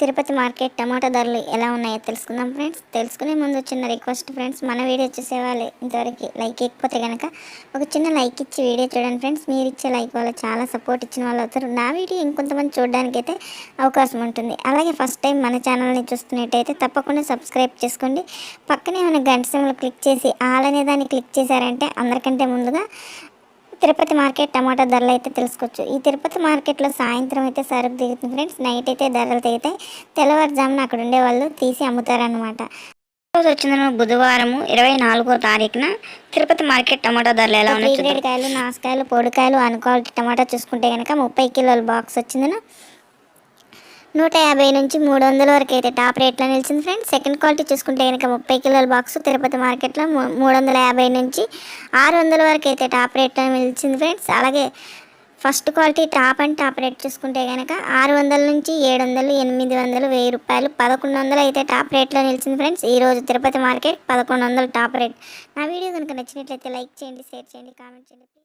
Tirupati market టమాటా ధరలు ఎలా ఉన్నాయో తెలుసుకుందాం ఫ్రెండ్స్. తెలుసుకునే ముందు చిన్న రిక్వెస్ట్ ఫ్రెండ్స్. మన వీడియో చూసేవాళ్ళు ఇంతవరకు లైక్ ఇకపోతే కనుక ఒక చిన్న లైక్ ఇచ్చి వీడియో చూడండి ఫ్రెండ్స్. మీరు ఇచ్చే లైక్ వల్ల చాలా సపోర్ట్ ఇచ్చిన వాళ్ళు అవుతారు. నా వీడియో ఇంకొంతమంది చూడడానికి అయితే అవకాశం ఉంటుంది. అలాగే ఫస్ట్ టైం మన ఛానల్ని చూస్తున్నట్టయితే తప్పకుండా సబ్స్క్రైబ్ చేసుకోండి. పక్కనే ఉన్న గంట క్లిక్ చేసి ఆల్ అనే దాన్ని క్లిక్ చేశారంటే అందరికంటే ముందుగా తిరుపతి మార్కెట్ టమాటా ధరలు అయితే తెలుసుకోవచ్చు. ఈ తిరుపతి మార్కెట్లో సాయంత్రం అయితే సరుకు దిగుతుంది ఫ్రెండ్స్. నైట్ అయితే ధరలు దిగుతాయి తెల్లవారుజామున అక్కడ ఉండే వాళ్ళు తీసి అమ్ముతారనమాట రోజు వచ్చిన బుధవారం ఇరవై నాలుగో తారీఖున తిరుపతి మార్కెట్ టమాటా ధరలు ఎలా ఉన్నాయి కాయలు నాసుకాయలు పొడికాయలు అనుకోవాలి టమాటా చూసుకుంటే కనుక ముప్పై కిలోల బాక్స్ వచ్చిందను. నూట యాభై నుంచి మూడు వందల వరకు అయితే టాప్ రేట్లో నిలిచింది ఫ్రెండ్స్. సెకండ్ క్వాలిటీ చూసుకుంటే కనుక ముప్పై కిలోల బాక్స్ తిరుపతి మార్కెట్లో మూడు వందల యాభై నుంచి ఆరు వందల వరకు అయితే టాప్ రేట్లో నిలిచింది ఫ్రెండ్స్. అలాగే first quality top and top rate చూసుకుంటే కనుక ఆరు వందల నుంచి ఏడు వందలు ఎనిమిది వందలు వెయ్యి రూపాయలు పదకొండు వందలు అయితే టాప్ రేట్లో నిలిచింది ఫ్రెండ్స్. ఈరోజు తిరుపతి మార్కెట్ పదకొండు వందలు టాప్ రేట్. నా వీడియో కనుక నచ్చినట్లయితే లైక్ చేయండి షేర్ చేయండి కామెంట్ చేయండి.